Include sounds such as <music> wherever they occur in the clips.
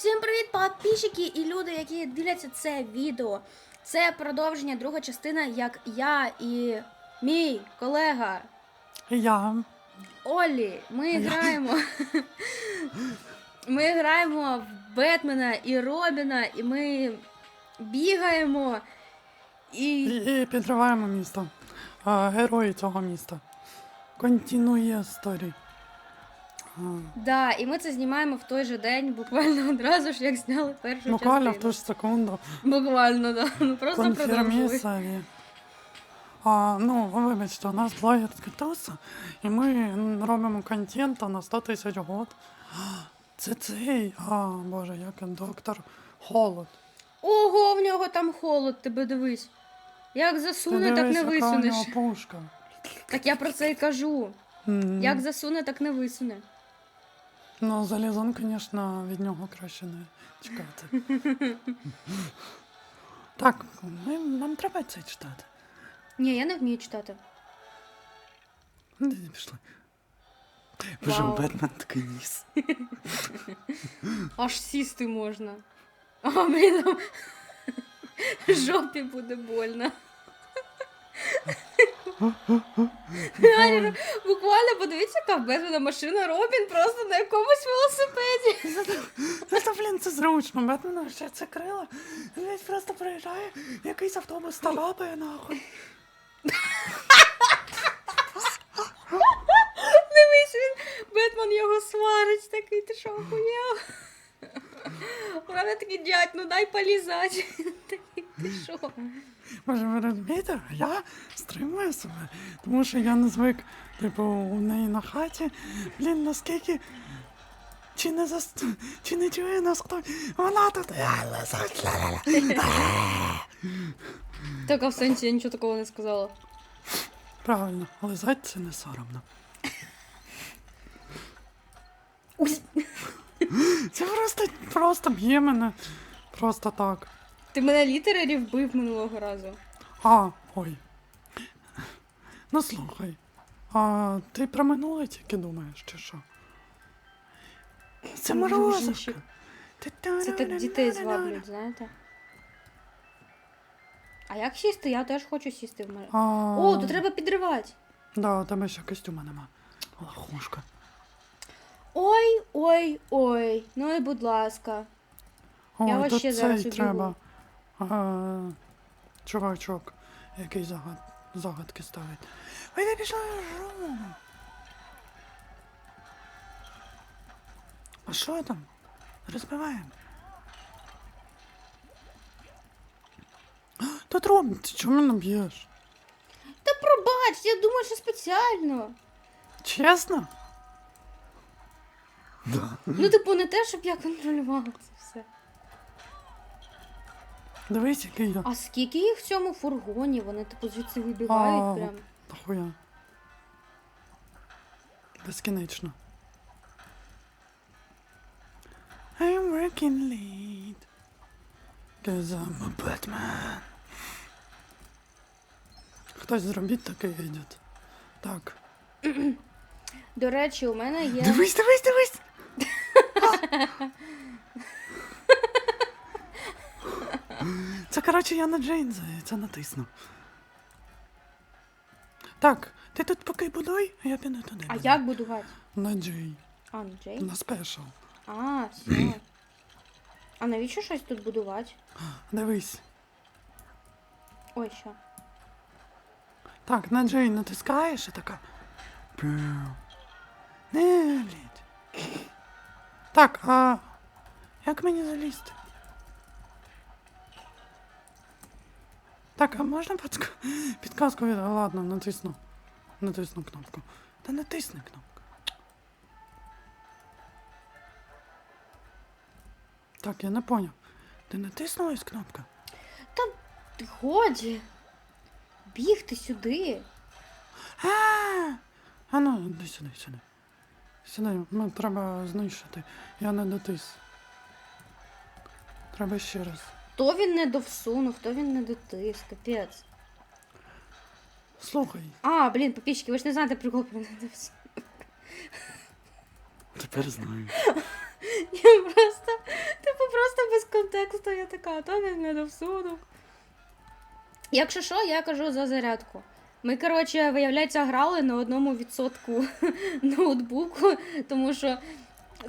Всім привіт, підписчики і люди, які дивляться це відео. Це продовження, друга частина, як я і мій колега Я. Олі. Ми граємо. Ми граємо в Бетмена і Робіна, і ми бігаємо. І І, і підриваємо місто. Герої цього міста. Континує сторі. Да, і ми це знімаємо в той же день, буквально одразу ж, як зняли першу Буквально в ту ж секунду. Буквально, да. Ну просто. Конфірмісові. А, ну, вибачте, у нас блогерська туса, і ми робимо контент на 100 тисяч год. Це цей, а, боже, як він, доктор Холод. Ого, в нього там холод, тебе дивись. Як засуне, так не висунеш. пушка. Так я про це і кажу. Як засуне, так не висуне. Ну, залізон, звісно, від нього краще не чекати. <laughs> так, ми, нам треба це читати. Ні, я не вмію читати. Де пішли? Боже, Вау. у Бетмен такий ніс. Аж сісти можна. А блін, там жопі буде больно. <laughs> Реально, Буквально подивіться, яка в Бетмена машина Робін просто на. Ну, Це, зручно. Ще це крила. Він просто приїжджає, якийсь автобус тарапає нахуй. Дивись, він Бетмен його сварить такий, ти що охуєв? У мене такий дядь, ну дай полізати. Такий, ти що? Боже, ви розумієте, а я стримую себе, тому що я не звик, типу, у неї на хаті. Блін, наскільки. Чи не заст... Чи не чує нас хто? Вона тут. <laughs> Так, а в сенсі я нічого такого не сказала. Правильно, лизать це не соромно. Це просто, просто б'є мене. Просто так. ти мене літерері вбив минулого разу. А, ой. Ну слухай. А ти про минуле тільки думаєш, чи що? Це морозивка. Це так дітей зваблюють, знаєте? А як сісти? Я теж хочу сісти в мене. О, то треба підривати. Да, тебе ще костюма нема. Лохушка. Ой, ой, ой. Ну і будь ласка. Ой, Я тут вообще зараз убігу. треба. А, чувачок, який загад... загадки ставить. Ой, я пішла в жопу. А що там? Розбиваємо. А, Тут ти чому мене б'єш? Та пробач, я думаю, що спеціально. Чесно? Ну, типу, не те, щоб я контролювала це все. Дивись, який я. А скільки їх в цьому фургоні? Вони, типу, звідси вибігають А, прям. Нахуя. Безкінечно. Working late. Cause I'm a Batman. Хтось зробіть такий відео. Так. До речі, у мене є. Дивись, дивись, дивись! Це, коротше, я на Джейнза, це натисну. Так, ти тут поки будуй, а я піду туди. А буду. як будувати? На Джей. А, ну Джей? На спешл. А, все. А навіщо щось тут будувати? <gasps> Дивись. Ой, що? Так, на Джей натискаєш і така. Не, блядь. Так, а як мені залізти? Так, а можна підказку від... Ладно, натисну. Натисну кнопку. Та натисни кнопку. Так, я не поняв. Ти натиснулась кнопка? Та годі. Бігти сюди. А, а ну, іди сюди, сюди. Сюди, ну, треба знищити. Я не дотис. Треба ще раз. То він не довсунув, то він не дотис, капець. Слухай, А, блін, попічки, ви ж не знаєте прикол про не довсунув. тепер знаю. Я просто, ти просто я така, то він не довсунув. Якщо що, я кажу за зарядку. Ми, коротше, виявляється, грали на одному відсотку <laughs> ноутбуку, тому що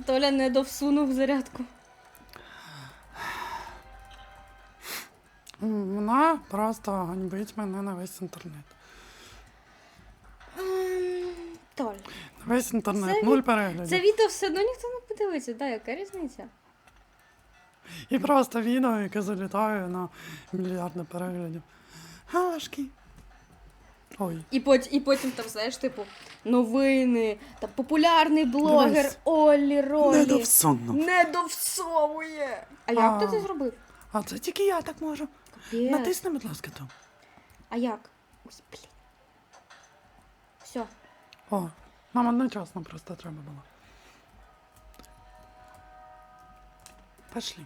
Толя не довсунув зарядку. Вона просто ганьбить мене на весь інтернет. Ем, Толь, весь інтернет, Це нуль від- переглядів. це відео все одно ніхто не подивиться, да, яка різниця? І просто відео, яке залітає на мільярди переглядів. Галашки. Ой. І потім, і потім там, знаєш, типу, новини, там популярний блогер Дивись. Олі Ролі. Недовсонно. Не довсовує. А як ти А. це зробив? А це тільки я так можу. Капець. Натисни, будь ласка, там. А як? Ой, блін. Все. О, нам одночасно просто треба було. Пошли.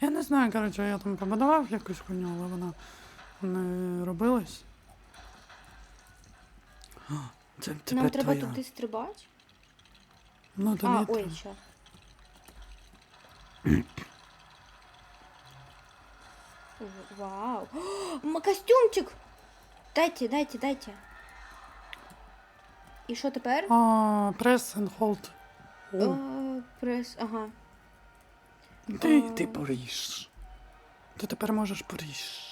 Я не знаю, коротше, я там побудував якусь хуйню, але вона не робилась. А, Це Нам тепер треба твоя. туди стрибати. Ну, тобі А, треба. ой, що. <clears throat> Вау. <gasps> О, костюмчик! Дайте, дайте, дайте. І що тепер? А, press and hold. О, прес, ага. ти, а. ти поріж. Ти тепер можеш поріж.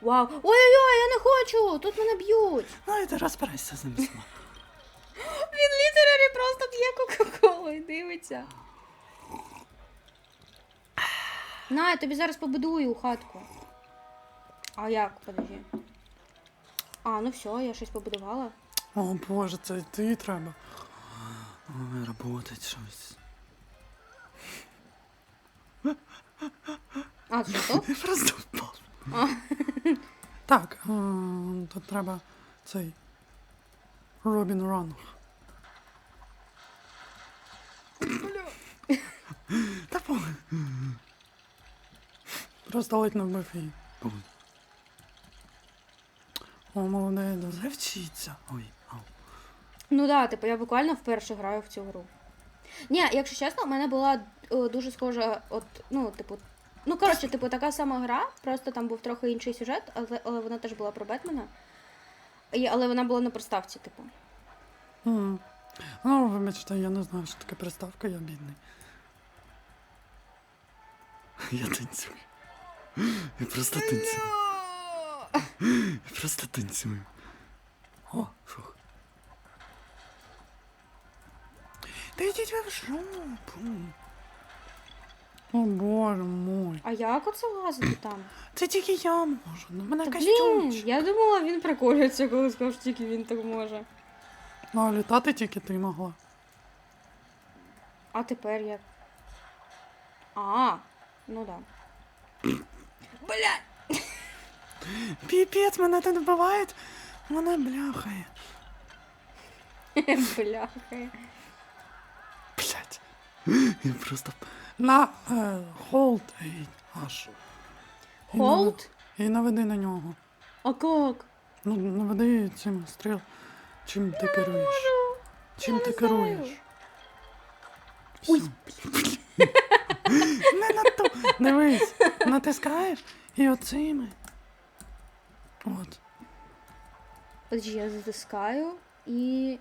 Вау. Ой-ой-ой, я не хочу! Тут мене б'ють. Ну, і ти розбирайся з ним сама. <laughs> Він літерарі просто п'є Кока-Колу і дивиться. На, я тобі зараз побудую хатку. А як, подожди. А, ну все, я щось побудувала. О боже, це йти треба. Ой, работать щось. А, це що? Я просто впав. А. Так, тут треба цей Робін Ранг. Та похуй. Просто ледь не вбив її. О, молодець, завчиться. Ой, ау. Ну да, типу, я буквально вперше граю в цю гру. Ні, якщо чесно, у мене була е, дуже схожа, от, ну, типу. Ну, коротше, типу, така сама гра, просто там був трохи інший сюжет, але, але вона теж була про Бетмена. І, але вона була на приставці, типу. М. Ну, вибачте, я не знаю, що таке приставка, я бідний. <laughs> Я танцюю. Я просто танцюю. Просто танцюю. О, фух. Та йдіть ви в жопу. О, боже мой. А як оце лазити там? Це тільки я можу. Ну, в мене Та, блін, костюмчик. я думала, він приколюється, коли сказав, що тільки він так може. Ну, а літати тільки ти могла. А тепер як? А, ну да. Блядь! Піпець, мене тут вбивають. Мене бляхає. <laughs> Бляха. Блять. Я просто. На е, ей, аж. Холд? І наведи на нього. А как? Ну, наведи цим стріл. Чим ти керуєш? Чим ти керуєш? <laughs> Не на ту. Дивись, натискаєш і оцими. От. Подожди, я затискаю і.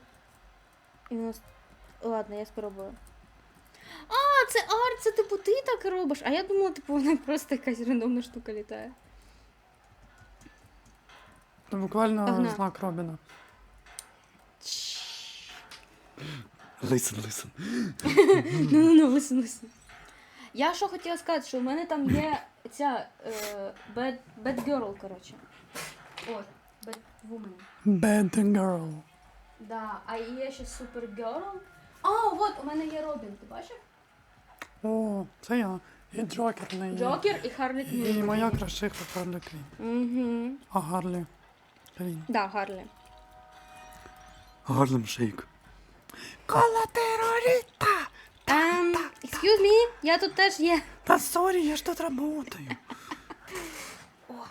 І у нас. Ладно, я спробую. А, це арт, це типу ти так робиш. А я думала, типу, вона просто якась рандомна штука літає. Це буквально Погнали. знак Робіна. Listen, listen. Ну, ну, ну, лисин, лисин. Я що хотіла сказати, що в мене там є ця е, bad, bad girl, коротше. От, bad woman. Bad girl. Да, а є ще Supergirl. А, от, у мене є Робін, ти бачив? О, це я. І Джокер не є. Джокер і Харлі І моя крашиха Харлі Квін. Угу. А Гарлі Квін. Да, Харлі. Гарлем Шейк. Кола терориста! Um, excuse me, я тут теж є. Та сорі, я ж тут работаю.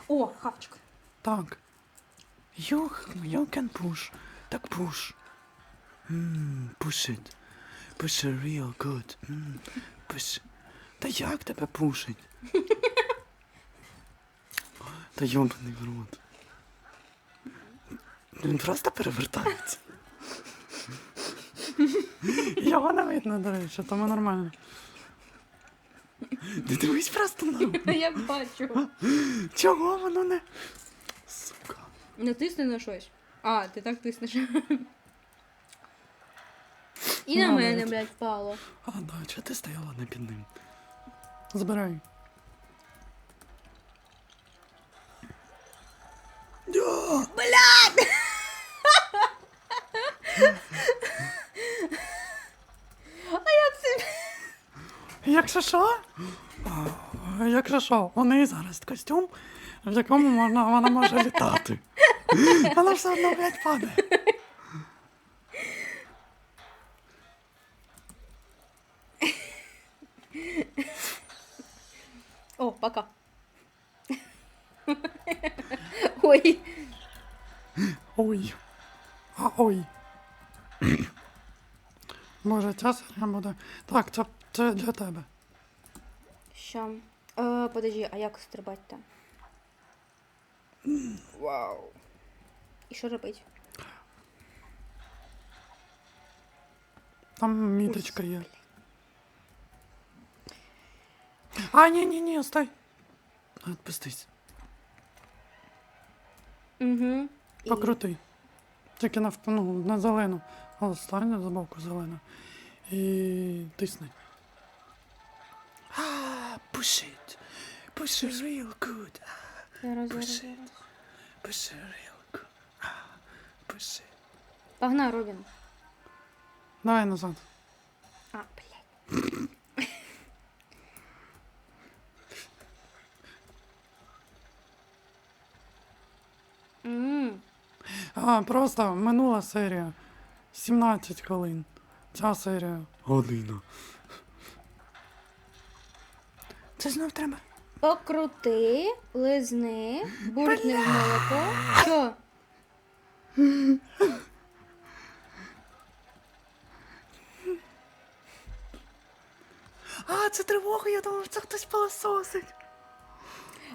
О, хавчик. Так. You, you can push. Так push. Mm, push it. Push real good. М, Push. Та як тебе пушить? Та йобаний в рот. Він просто перевертається. Його не видно, до речі, тому нормально. Ти дивись просто на. <laughs> Я бачу. Чого воно не. Натисни на щось. А, ти так тиснеш. І на мене, блядь, впало. А, да, чого ти стояла не під ним? Збирай. Блядь! <laughs> А як це? Якщо що? а, Якщо що, у неї зараз костюм, в якому можна, вона може літати. <laughs> Вона все одно, блядь, падає. О, пока. Ой. Ой. Ой. Може, ця серія буде. Так, це, це для тебе. Що? Е, подожди, а як стрибати там? Вау. І що робить? Там міточка є. А, ні, ні, ні, стой. Відпустись. Угу. Покрути. Тільки на, вп- ну, на зелену. Але стань з боку зелену. І тисни. А, push it. Push it real good. Зараз, зараз, Пиши. зараз. Push it real Push it. Погнав, Робін. Давай назад. А, блядь. М, А, просто минула серія. 17 хвилин. Ця серія. Година. Це знов треба. Покрути, лизни, буркни в молоко. Що? А, це тривога, я думав, це хтось пилососить.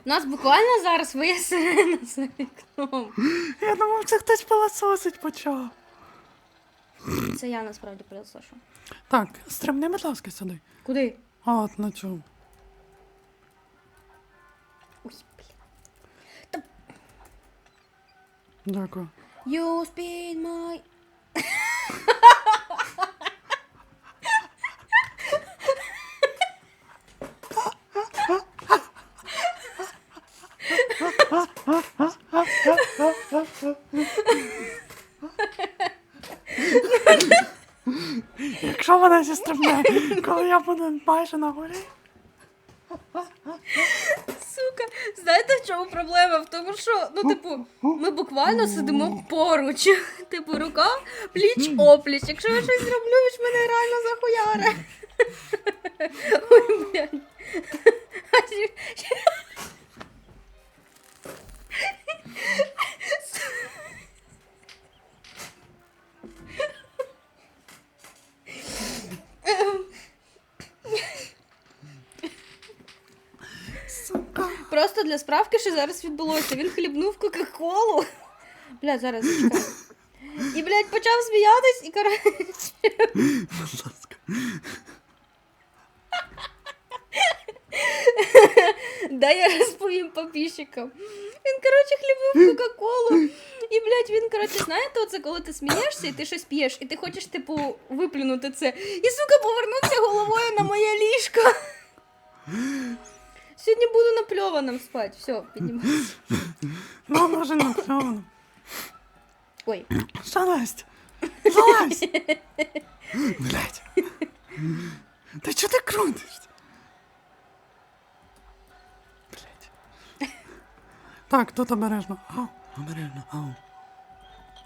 У нас буквально зараз виє сирена за вікном. Я думав, це хтось пилососить почав. Це я насправді пилосошу. Так, стрибни, будь ласка, сюди. Куди? А, от на цю. Ой, блін. Дякую. You spin my... Якщо вона зі стрибне, коли я буду майже на горі. Сука, знаєте, в чому проблема? В тому, що, ну, типу, ми буквально сидимо поруч. <laughs> Типу, рука пліч опліч. Якщо я щось зроблю, ж мене реально захуяре. <laughs> Ой, блядь ще- Сука. Просто для справки, що зараз відбулося. Він хлібнув Кока-Колу. Блядь, зараз зачекай. І, блядь, почав сміятись і коротше. Будь ласка. Да, я розповім попіщикам. Він, коротше, хлібнув Кока-Колу. І, блядь, він, коротше, знаєте, оце коли ти смієшся і ти щось п'єш, і ти хочеш, типу, виплюнути це. І, сука, повернувся головою на моє ліжко. Сьогодні буду напльованим спати. Все, піднімайся. Може не пльону. Ой. Що, Настя? Залазь! <laughs> Блять. Та чого ти крутишся? Блять. Так, тут обережно. Ау. Обережно, ау.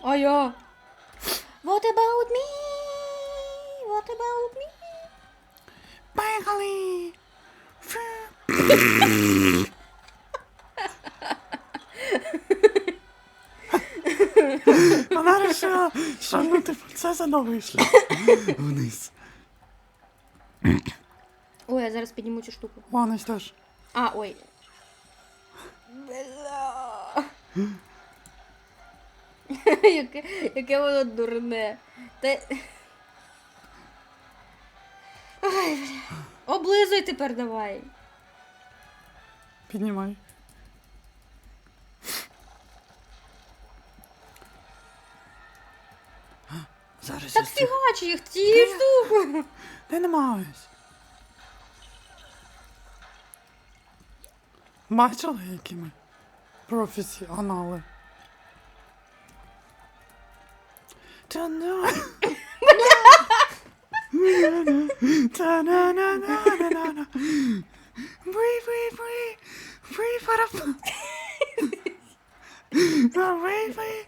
А я. What about me? What about me? Поїхали! Фу. Вона вирішила, що ну типу це за. Вниз. Ой, я зараз підніму цю штуку. Ванись теж. А, ой. Бля. яке, яке воно дурне. Та... Ой, бля. Облизуй тепер давай. Піднімай. Зараз Так фігач їх цією штукою. Ти не маєш. Бачили, які ми професіонали? Та-на. Та-на-на-на-на-на. Брі, брі, брі. Брі, фара. А, брі, брі.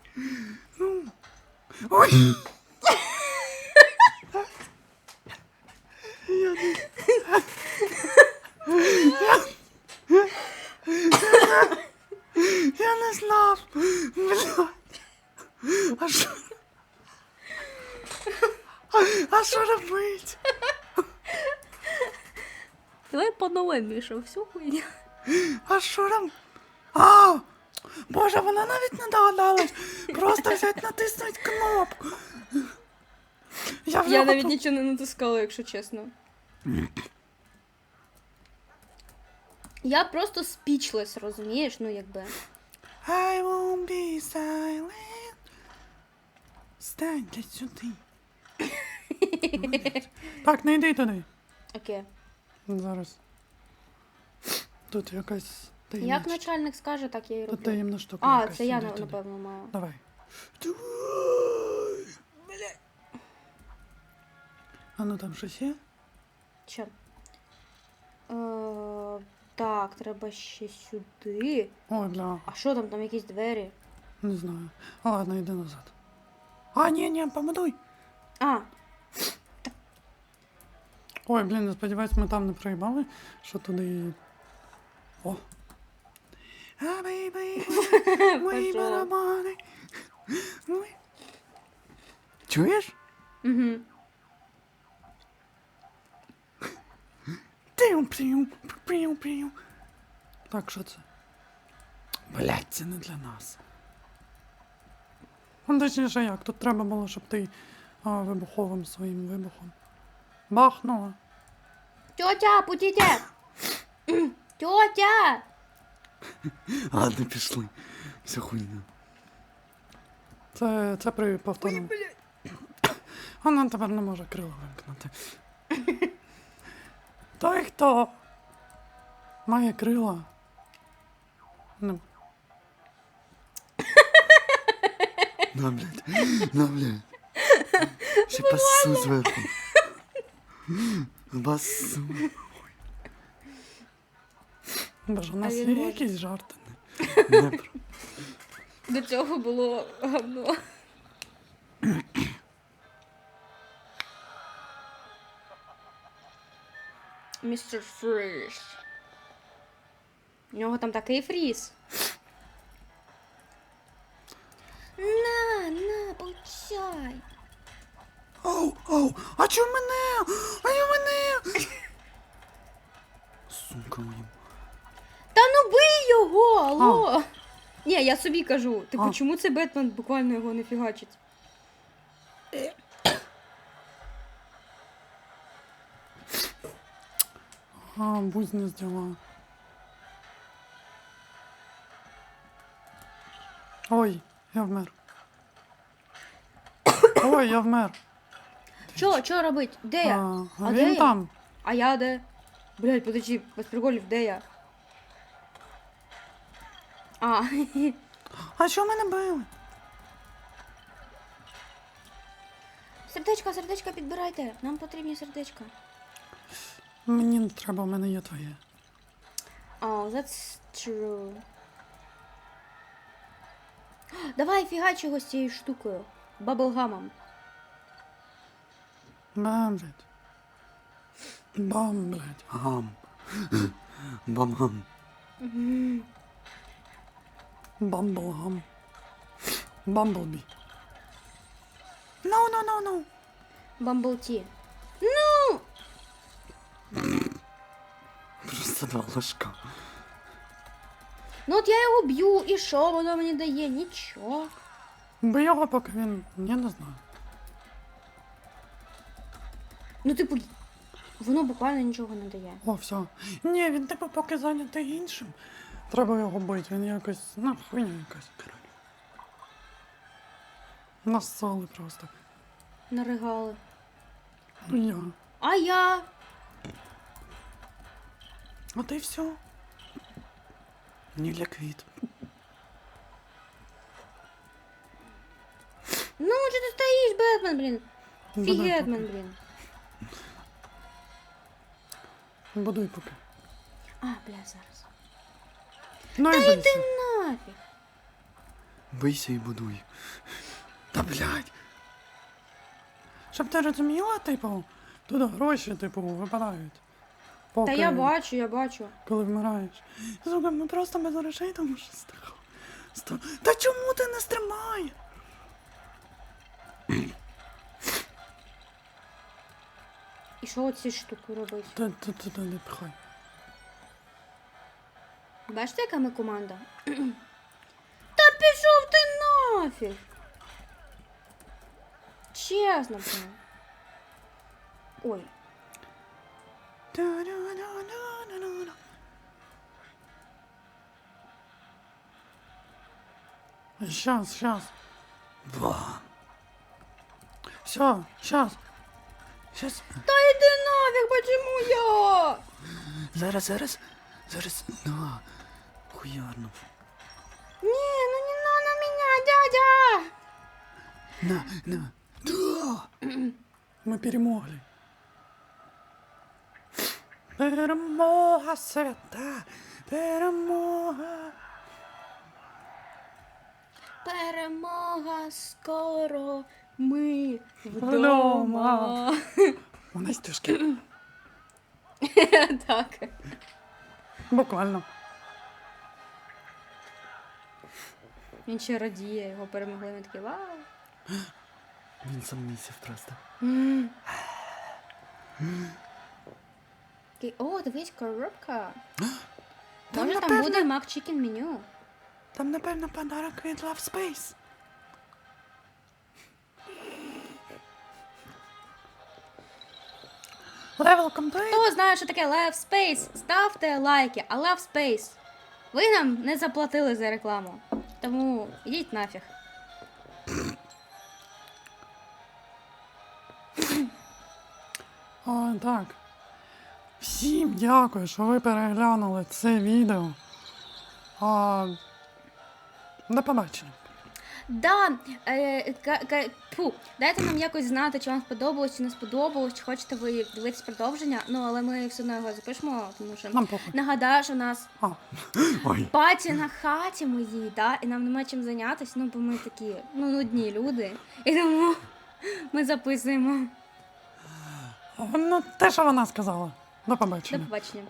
Ну. Ой. Я не Я не знав. Блядь. Давай по новому, Міша, всю хуйню. А що там? А! Боже, вона навіть не догадалась. Просто взять натиснуть кнопку. Я, вже Я навіть готов- нічого не натискала, якщо чесно. Я просто спічлес, розумієш? Ну якби. I won't be silent. Стань сюди. <laughs> так, не йди туди. Окей. Зараз. Тут якась Як начальник скаже, так я і Тут роблю. таємна штука. А, якась, це я туди. напевно маю. Давай. А ну там щось є? Що? Е, так, треба ще сюди. Ой, бля, А що там, там якісь двері? не знаю. Ладно, йди назад. А, ні, ні, помадуй. А, Ой, блін, сподіваюсь, ми там не проїбали, що туди. О. А, бей, бей, бей, мої барабани. Чуєш? угу. Так, що це? Блять, це не для нас. Ну, точніше як, тут треба було, щоб ти а, вибуховим своїм вибухом. Бахнула. Тьотя, путіте! <clears throat> Тьотя! Ладно, пішли. Все хуйня. Це, це при повторному. Вона тепер не може крила вимкнути. Той, хто має крила. Ну, На, блядь. На, блядь. Ще пасу зверху. Басу. боже, у нас є якісь жарти. Не про. До цього було говно. Містер Фріш. У нього там такий фріз. На, на, получай. Оу, оу, а чо мене? А я мене? Сука моя. Та ну бий його, алло. Ні, я собі кажу. Типу, А. чому цей Бетмен буквально його не фігачить? А, будь не зділа. Ой, я вмер. Ой, я вмер. Що, що робить? Де я? А, а де він я? там. А я де? Блять, подожди, без приколів, де я? А, А що мене били? сердечка, сердечка підбирайте. Нам потрібні сердечка. Мені не треба, в мене є твоє. Oh, that's true. Давай фігач його з цією штукою. Баблгамом. Бам, блядь. Бам, блядь. Гам. Бамгам. Бамблгам. Бамблбі. No, no, no, no. Бамблті. Ну! Просто два ложка. Ну от я його б'ю, і що воно мені дає? Нічого. Бо його поки він. Я не знаю. Ну, типу, воно буквально нічого не дає. О, все. Ні, він типу поки зайнятий іншим. Треба його бити, він якось. Ну, хуйня якась, коротше. Нассали просто. Наригали. Я. А я. А ти все. Не для квіт. Ну, чи ти стоїш, Бетмен, блін? Фігетмен, блін. Будуй поки. А, бля, зараз. Ну і Та йди бийся. нафіг. Бийся і будуй. Та блядь. Щоб ти розуміла, типу, туди гроші, типу, випадають. Поки, Та я бачу, я бачу. коли вмираєш. Сука, ми просто без грошей, тому що стихо. Сто... Та чому ти не стримаєш? І що оці штуки робить? Та ти туди не пхай. Бачите, яка ми команда? <clears throat> Та пішов ти нафіг! Чесно, блін. Ой. Щас, щас. Два. Все, щас. Щас. Та йди нафіг, почему я? Зараз, зараз. Зараз. На. Хуярно. Ні, ну не надо меня, дядя! На, на. Да. Ми перемогли. Перемога свята. Перемога. Перемога скоро ми Вдома. У нас тяжкі. <clears throat> так. Буквально. Він ще радіє, його перемогли. Він такий вау. Він сам просто. Такий, О, дивись, коробка. Може там буде мак чікен меню. Там, напевно, подарок від Love Space. Левел комплейт. Хто знає, що таке Love Space, ставте лайки, а Love Space. Ви нам не заплатили за рекламу. Тому йдіть нафіг. А, так. Всім дякую, що ви переглянули це відео. А, до побачення. Да, е, ка, ка, фу, дайте нам якось знати, чи вам сподобалось, чи не сподобалось, чи хочете ви дивитись продовження. Ну, але ми все одно його запишемо, тому що Нам похуй. нагадаю, що у нас А, <laughs> Ой. паті на хаті моїй, да, і нам нема чим зайнятися, ну бо ми такі ну, нудні люди. І тому ми записуємо. ну, те, що вона сказала. До До побачення. побачення.